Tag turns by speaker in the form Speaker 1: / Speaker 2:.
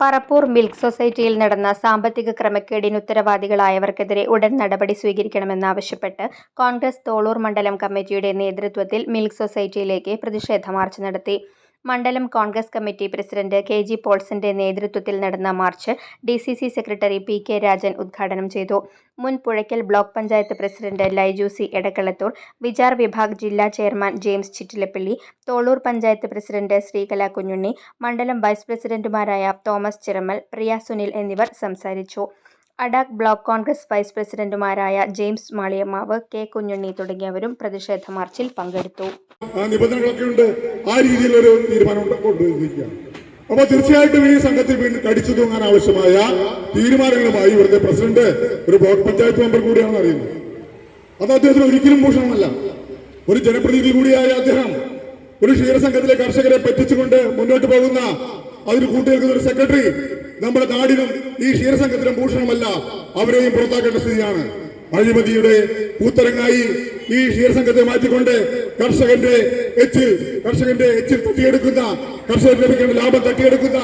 Speaker 1: Parappur milk സൊസൈറ്റിയിൽ നടന്ന സാമ്പത്തിക ക്രമക്കേടിന് ഉത്തരവാദികളായവർക്കെതിരെ ഉടൻ നടപടി സ്വീകരിക്കണമെന്നാവശ്യപ്പെട്ട് കോൺഗ്രസ് തോളൂർ മണ്ഡലം കമ്മിറ്റിയുടെ നേതൃത്വത്തിൽ മിൽക്ക് സൊസൈറ്റിയിലേക്ക് പ്രതിഷേധ മാർച്ച് നടത്തി. മണ്ഡലം Congress committee president K. G. പോൾസിന്റെ നേതൃത്വത്തിൽ നടന്ന march D. C. C secretary P. K. Rajan ഉദ്ഘാടനം ചെയ്തു. മുൻ Puzhakkal block panchayat president Laiju C. Edakkalathur, Vichar Vibhag ജില്ലാ chairman James Chittilappally Tholur panchayat president Sreekala Kunjunni, മണ്ഡലം vice പ്രസിഡന്റുമാരായ Thomas Chirammal, Priya Sunil എന്നിവർ സംസാരിച്ചു. അഡാക് ബ്ലോക്ക് കോൺഗ്രസ് വൈസ് പ്രസിഡന്റുമാരായ ജെയിംസ് മാളിയമ്മാവ്, കെ. കുഞ്ഞുണ്ണി തുടങ്ങിയവരും പ്രതിഷേധ മാർച്ചിൽ പങ്കെടുത്തു.
Speaker 2: ആ രീതിയിലൊരു തീരുമാനം കൊണ്ടുവന്നിരിക്കുകയാണ്. അപ്പൊ തീർച്ചയായിട്ടും ഈ സംഘത്തിൽ വീണ്ടും കടിച്ചു തൂങ്ങാൻ ആവശ്യമായ തീരുമാനങ്ങളുമായി ഇവിടുത്തെ പ്രസിഡന്റ് ഒരു ബ്ലോക്ക് പഞ്ചായത്ത് മെമ്പർ കൂടിയാണെന്ന് അറിയുന്നത് അത് അദ്ദേഹത്തിന് ഒരിക്കലും ഭൂഷണമല്ല. ഒരു ജനപ്രതിനിധി കൂടിയായ അദ്ദേഹം ഒരു ക്ഷീരസംഘത്തിലെ കർഷകരെ പറ്റിച്ചുകൊണ്ട് മുന്നോട്ട് പോകുന്ന അതിന് കൂട്ടുനിൽക്കുന്ന ഒരു സെക്രട്ടറി നമ്മുടെ നാടിനും ഈ ക്ഷീരസംഘത്തിനും ഭൂഷണമല്ല. അവരെയും പുറത്താക്കേണ്ട സ്ഥിതിയാണ്. അഴിമതിയുടെ കൂത്തരങ്ങായി ഈ ക്ഷീരസംഘത്തെ മാറ്റിക്കൊണ്ട് കർഷകന്റെ എച്ചിൽ കർഷകന്റെ എച്ചിൽ തട്ടിയെടുക്കുന്ന കർഷകർ ലഭിക്കേണ്ട ലാഭം തട്ടിയെടുക്കുന്ന